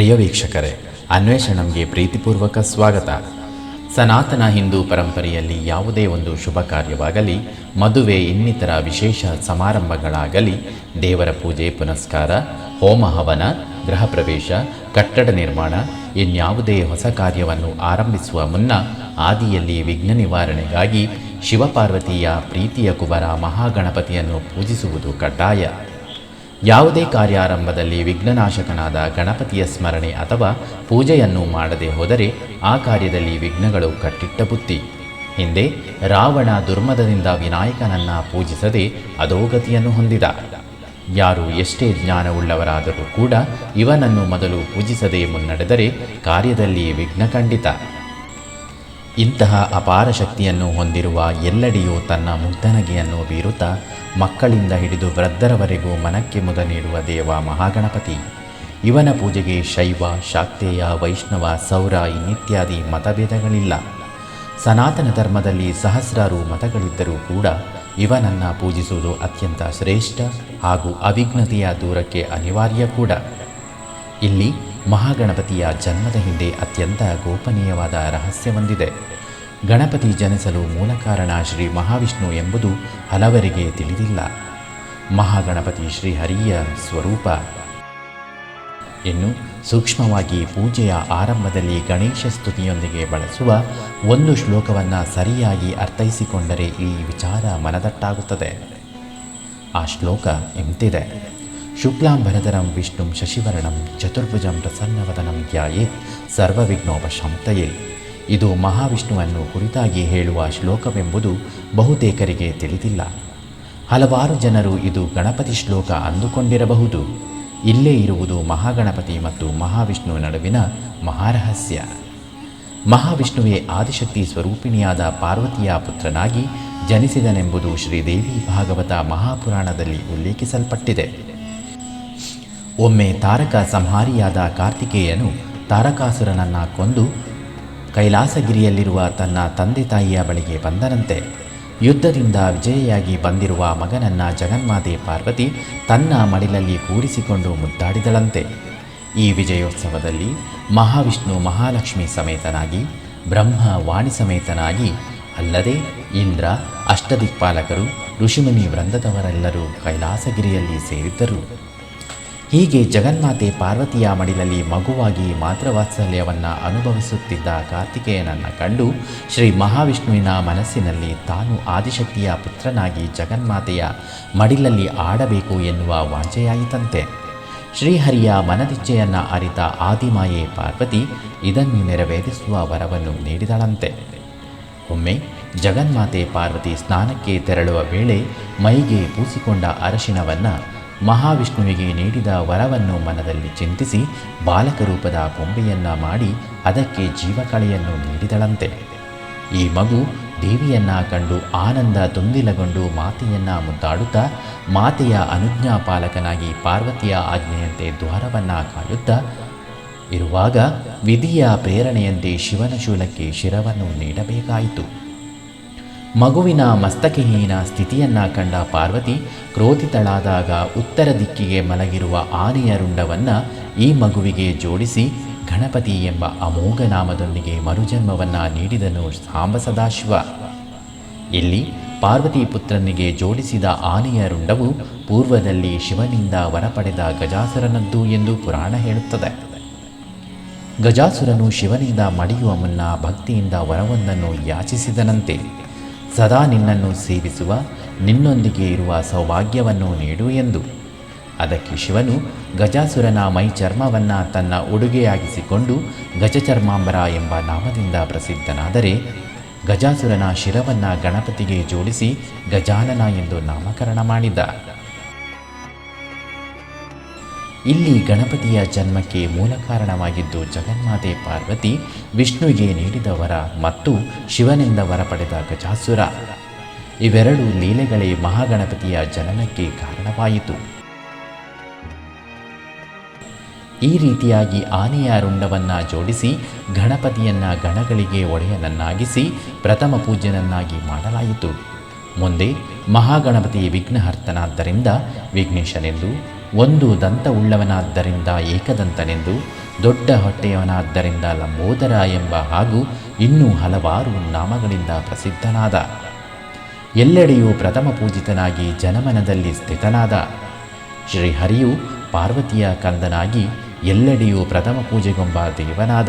ಪ್ರಿಯ ವೀಕ್ಷಕರೇ ಅನ್ವೇಷಣಂಗೆ ಪ್ರೀತಿಪೂರ್ವಕ ಸ್ವಾಗತ. ಸನಾತನ ಹಿಂದೂ ಪರಂಪರೆಯಲ್ಲಿ ಯಾವುದೇ ಒಂದು ಶುಭ ಕಾರ್ಯವಾಗಲಿ, ಮದುವೆ ಇನ್ನಿತರ ವಿಶೇಷ ಸಮಾರಂಭಗಳಾಗಲಿ, ದೇವರ ಪೂಜೆ, ಪುನಸ್ಕಾರ, ಹೋಮ ಹವನ, ಗೃಹ ಪ್ರವೇಶ, ಕಟ್ಟಡ ನಿರ್ಮಾಣ, ಇನ್ಯಾವುದೇ ಹೊಸ ಕಾರ್ಯವನ್ನು ಆರಂಭಿಸುವ ಮುನ್ನ ಆದಿಯಲ್ಲಿ ವಿಘ್ನ ನಿವಾರಣೆಗಾಗಿ ಶಿವಪಾರ್ವತಿಯ ಪ್ರೀತಿಯ ಕುಬರ ಮಹಾಗಣಪತಿಯನ್ನು ಪೂಜಿಸುವುದು ಕಡ್ಡಾಯ. ಯಾವುದೇ ಕಾರ್ಯಾರಂಭದಲ್ಲಿ ವಿಘ್ನನಾಶಕನಾದ ಗಣಪತಿಯ ಸ್ಮರಣೆ ಅಥವಾ ಪೂಜೆಯನ್ನು ಮಾಡದೆ ಹೋದರೆ ಆ ಕಾರ್ಯದಲ್ಲಿ ವಿಘ್ನಗಳು ಕಟ್ಟಿಟ್ಟ ಬುತ್ತಿ. ಹಿಂದೆ ರಾವಣ ದುರ್ಮದದಿಂದ ವಿನಾಯಕನನ್ನ ಪೂಜಿಸದೆ ಅಧೋಗತಿಯನ್ನು ಹೊಂದಿದ. ಯಾರು ಎಷ್ಟೇ ಜ್ಞಾನವುಳ್ಳವರಾದರೂ ಕೂಡ ಇವನನ್ನು ಮೊದಲು ಪೂಜಿಸದೆ ಮುನ್ನಡೆದರೆ ಕಾರ್ಯದಲ್ಲಿ ವಿಘ್ನ ಖಂಡಿತ. ಇಂತಹ ಅಪಾರ ಶಕ್ತಿಯನ್ನು ಹೊಂದಿರುವ ಎಲ್ಲೆಡೆಯೂ ತನ್ನ ಮುಗ್ಧನಗೆಯನ್ನು ಬೀರುತ್ತಾ ಮಕ್ಕಳಿಂದ ಹಿಡಿದು ವೃದ್ಧರವರೆಗೂ ಮನಕ್ಕೆ ಮುದ ನೀಡುವ ದೇವ ಮಹಾಗಣಪತಿ. ಇವನ ಪೂಜೆಗೆ ಶೈವ, ಶಾಕ್ತೇಯ, ವೈಷ್ಣವ, ಸೌರ ಇನ್ನಿತ್ಯಾದಿ ಮತಭೇದಗಳಿಲ್ಲ. ಸನಾತನ ಧರ್ಮದಲ್ಲಿ ಸಹಸ್ರಾರು ಮತಗಳಿದ್ದರೂ ಕೂಡ ಇವನನ್ನು ಪೂಜಿಸುವುದು ಅತ್ಯಂತ ಶ್ರೇಷ್ಠ ಹಾಗೂ ಅವಿಘ್ನತೆಯ ದೂರಕ್ಕೆ ಅನಿವಾರ್ಯ ಕೂಡ. ಇಲ್ಲಿ ಮಹಾಗಣಪತಿಯ ಜನ್ಮದ ಹಿಂದೆ ಅತ್ಯಂತ ಗೋಪನೀಯವಾದ ರಹಸ್ಯವೊಂದಿದೆ. ಗಣಪತಿ ಜನಿಸಲು ಮೂಲ ಕಾರಣ ಶ್ರೀ ಮಹಾವಿಷ್ಣು ಎಂಬುದು ಹಲವರಿಗೆ ತಿಳಿದಿಲ್ಲ. ಮಹಾಗಣಪತಿ ಶ್ರೀಹರಿಯ ಸ್ವರೂಪ. ಇನ್ನು ಸೂಕ್ಷ್ಮವಾಗಿ ಪೂಜೆಯ ಆರಂಭದಲ್ಲಿ ಗಣೇಶ ಸ್ತುತಿಯೊಂದಿಗೆ ಬಳಸುವ ಒಂದು ಶ್ಲೋಕವನ್ನು ಸರಿಯಾಗಿ ಅರ್ಥೈಸಿಕೊಂಡರೆ ಈ ವಿಚಾರ ಮನದಟ್ಟಾಗುತ್ತದೆ. ಆ ಶ್ಲೋಕ ಇಂತಿದೆ ಶುಕ್ಲಾಂಬರಧರಂ, ವಿಷ್ಣುಂ, ಶಶಿವರ್ಣಂ, ಚತುರ್ಭುಜಂ ಪ್ರಸನ್ನವದನಂ ಧ್ಯಾಯೇತ್ ಸರ್ವವಿಘ್ನೋಪಶಾಂತಯೇ. ಇದು ಮಹಾವಿಷ್ಣುವನ್ನು ಕುರಿತಾಗಿ ಹೇಳುವ ಶ್ಲೋಕವೆಂಬುದು ಬಹುತೇಕರಿಗೆ ತಿಳಿದಿಲ್ಲ. ಹಲವಾರು ಜನರು ಇದು ಗಣಪತಿ ಶ್ಲೋಕ ಅಂದುಕೊಂಡಿರಬಹುದು. ಇಲ್ಲೇ ಇರುವುದು ಮಹಾಗಣಪತಿ ಮತ್ತು ಮಹಾವಿಷ್ಣು ನಡುವಿನ ಮಹಾರಹಸ್ಯ. ಮಹಾವಿಷ್ಣುವೇ ಆದಿಶಕ್ತಿ ಸ್ವರೂಪಿಣಿಯಾದ ಪಾರ್ವತಿಯ ಪುತ್ರನಾಗಿ ಜನಿಸಿದನೆಂಬುದು ಶ್ರೀದೇವಿ ಭಾಗವತ ಮಹಾಪುರಾಣದಲ್ಲಿ ಉಲ್ಲೇಖಿಸಲ್ಪಟ್ಟಿದೆ. ಒಮ್ಮೆ ತಾರಕ ಸಂಹಾರಿಯಾದ ಕಾರ್ತಿಕೇಯನು ತಾರಕಾಸುರನನ್ನ ಕೊಂದು ಕೈಲಾಸಗಿರಿಯಲ್ಲಿರುವ ತನ್ನ ತಂದೆ ತಾಯಿಯ ಬಳಿಗೆ ಬಂದನಂತೆ. ಯುದ್ಧದಿಂದ ವಿಜಯಿಯಾಗಿ ಬಂದಿರುವ ಮಗನನ್ನ ಜಗನ್ಮಾತೆ ಪಾರ್ವತಿ ತನ್ನ ಮಡಿಲಲ್ಲಿ ಕೂರಿಸಿಕೊಂಡು ಮುದ್ದಾಡಿದಳಂತೆ. ಈ ವಿಜಯೋತ್ಸವದಲ್ಲಿ ಮಹಾವಿಷ್ಣು ಮಹಾಲಕ್ಷ್ಮಿ ಸಮೇತನಾಗಿ, ಬ್ರಹ್ಮ ವಾಣಿ ಸಮೇತನಾಗಿ, ಅಲ್ಲದೆ ಇಂದ್ರ, ಅಷ್ಟದಿಕ್ಪಾಲಕರು, ಋಷಿಮುನಿ ವೃಂದದವರೆಲ್ಲರೂ ಕೈಲಾಸಗಿರಿಯಲ್ಲಿ ಸೇರಿದ್ದರು. ಹೀಗೆ ಜಗನ್ಮಾತೆ ಪಾರ್ವತಿಯ ಮಡಿಲಲ್ಲಿ ಮಗುವಾಗಿ ಮಾತೃವಾತ್ಸಲ್ಯವನ್ನು ಅನುಭವಿಸುತ್ತಿದ್ದ ಕಾರ್ತಿಕೇಯನನ್ನು ಕಂಡು ಶ್ರೀ ಮಹಾವಿಷ್ಣುವಿನ ಮನಸ್ಸಿನಲ್ಲಿ ತಾನು ಆದಿಶಕ್ತಿಯ ಪುತ್ರನಾಗಿ ಜಗನ್ಮಾತೆಯ ಮಡಿಲಲ್ಲಿ ಆಡಬೇಕು ಎನ್ನುವ ವಾಂಚೆಯಾಯಿತಂತೆ ಶ್ರೀಹರಿಯ ಮನದಿಚ್ಛೆಯನ್ನು ಅರಿತ ಆದಿಮಾಯೆ ಪಾರ್ವತಿ ಇದನ್ನು ನೆರವೇರಿಸುವ ವರವನ್ನು ನೀಡಿದಳಂತೆ. ಒಮ್ಮೆ ಜಗನ್ಮಾತೆ ಪಾರ್ವತಿ ಸ್ನಾನಕ್ಕೆ ತೆರಳುವ ವೇಳೆ ಮೈಗೆ ಪೂಸಿಕೊಂಡ ಅರಶಿಣವನ್ನು ಮಹಾವಿಷ್ಣುವಿಗೆ ನೀಡಿದ ವರವನ್ನು ಮನದಲ್ಲಿ ಚಿಂತಿಸಿ ಬಾಲಕ ರೂಪದ ಕೊಂಬೆಯನ್ನ ಮಾಡಿ ಅದಕ್ಕೆ ಜೀವಕಳೆಯನ್ನು ನೀಡಿದಳಂತೆ. ಈ ಮಗು ದೇವಿಯನ್ನ ಕಂಡು ಆನಂದ ತುಂದಿಲಗೊಂಡು ಮಾತೆಯನ್ನ ಮುದ್ದಾಡುತ್ತಾ, ಮಾತೆಯ ಅನುಜ್ಞಾ ಪಾಲಕನಾಗಿ ಪಾರ್ವತಿಯ ಆಜ್ಞೆಯಂತೆ ದ್ವಾರವನ್ನ ಕಾಯುತ್ತಾ, ಇರುವಾಗ ವಿಧಿಯ ಪ್ರೇರಣೆಯಂತೆ ಶಿವನ ಶೂಲಕ್ಕೆ ಶಿರವನ್ನು ನೀಡಬೇಕಾಯಿತು. ಮಗುವಿನ ಮಸ್ತಕಹೀನ ಸ್ಥಿತಿಯನ್ನು ಕಂಡ ಪಾರ್ವತಿ ಕ್ರೋಧಿತಳಾದಾಗ ಉತ್ತರ ದಿಕ್ಕಿಗೆ ಮಲಗಿರುವ ಆನೆಯ ರುಂಡವನ್ನು ಈ ಮಗುವಿಗೆ ಜೋಡಿಸಿ ಗಣಪತಿ ಎಂಬ ಅಮೋಘ ನಾಮದೊಂದಿಗೆ ಮರುಜನ್ಮವನ್ನ ನೀಡಿದನು ಸಾಂಬ ಸದಾಶಿವ. ಇಲ್ಲಿ ಪಾರ್ವತಿ ಪುತ್ರನಿಗೆ ಜೋಡಿಸಿದ ಆನೆಯ ರುಂಡವು ಪೂರ್ವದಲ್ಲಿ ಶಿವನಿಂದ ವರ ಪಡೆದ ಗಜಾಸುರನದ್ದು ಎಂದು ಪುರಾಣ ಹೇಳುತ್ತದೆ. ಗಜಾಸುರನು ಶಿವನಿಂದ ಮಡಿಯುವ ಮುನ್ನ ಭಕ್ತಿಯಿಂದ ವರವೊಂದನ್ನು ಯಾಚಿಸಿದನಂತೆ. ಸದಾ ನಿನ್ನನ್ನು ಸೇವಿಸುವ, ನಿನ್ನೊಂದಿಗೆ ಇರುವ ಸೌಭಾಗ್ಯವನ್ನು ನೀಡು ಎಂದು. ಅದಕ್ಕೆ ಶಿವನು ಗಜಾಸುರನ ಮೈ ಚರ್ಮವನ್ನು ತನ್ನ ಉಡುಗೆಯಾಗಿಸಿಕೊಂಡು ಗಜಚರ್ಮಾಂಬರ ಎಂಬ ನಾಮದಿಂದ ಪ್ರಸಿದ್ಧನಾದರೆ, ಗಜಾಸುರನ ಶಿರವನ್ನು ಗಣಪತಿಗೆ ಜೋಡಿಸಿ ಗಜಾನನ ಎಂದು ನಾಮಕರಣ ಮಾಡಿದ. ಇಲ್ಲಿ ಗಣಪತಿಯ ಜನ್ಮಕ್ಕೆ ಮೂಲ ಕಾರಣವಾಗಿದ್ದು ಜಗನ್ಮಾತೆ ಪಾರ್ವತಿ ವಿಷ್ಣುವಿಗೆ ನೀಡಿದ ವರ ಮತ್ತು ಶಿವನಿಂದ ವರ ಪಡೆದ ಗಜಾಸುರ. ಇವೆರಡು ಲೀಲೆಗಳೇ ಮಹಾಗಣಪತಿಯ ಜನನಕ್ಕೆ ಕಾರಣವಾಯಿತು. ಈ ರೀತಿಯಾಗಿ ಆನೆಯ ರುಂಡವನ್ನು ಜೋಡಿಸಿ ಗಣಪತಿಯನ್ನ ಗಣಗಳಿಗೆ ಒಡೆಯನನ್ನಾಗಿಸಿ ಪ್ರಥಮ ಪೂಜ್ಯನನ್ನಾಗಿ ಮಾಡಲಾಯಿತು. ಮುಂದೆ ಮಹಾಗಣಪತಿ ವಿಘ್ನಹರ್ತನಾದ್ದರಿಂದ ವಿಘ್ನೇಶನೆಂದು ಒಂದು ದಂತವುಳ್ಳವನಾದ್ದರಿಂದ ಏಕದಂತನೆಂದು, ದೊಡ್ಡ ಹೊಟ್ಟೆಯವನಾದ್ದರಿಂದ ಲಂಬೋದರ ಎಂಬ ಹಾಗೂ ಇನ್ನೂ ಹಲವಾರು ನಾಮಗಳಿಂದ ಪ್ರಸಿದ್ಧನಾದ. ಎಲ್ಲೆಡೆಯೂ ಪ್ರಥಮ ಪೂಜಿತನಾಗಿ ಜನಮನದಲ್ಲಿ ಸ್ಥಿತನಾದ. ಶ್ರೀಹರಿಯು ಪಾರ್ವತಿಯ ಕಂದನಾಗಿ ಎಲ್ಲೆಡೆಯೂ ಪ್ರಥಮ ಪೂಜೆಗೊಂಬ ದೇವನಾದ.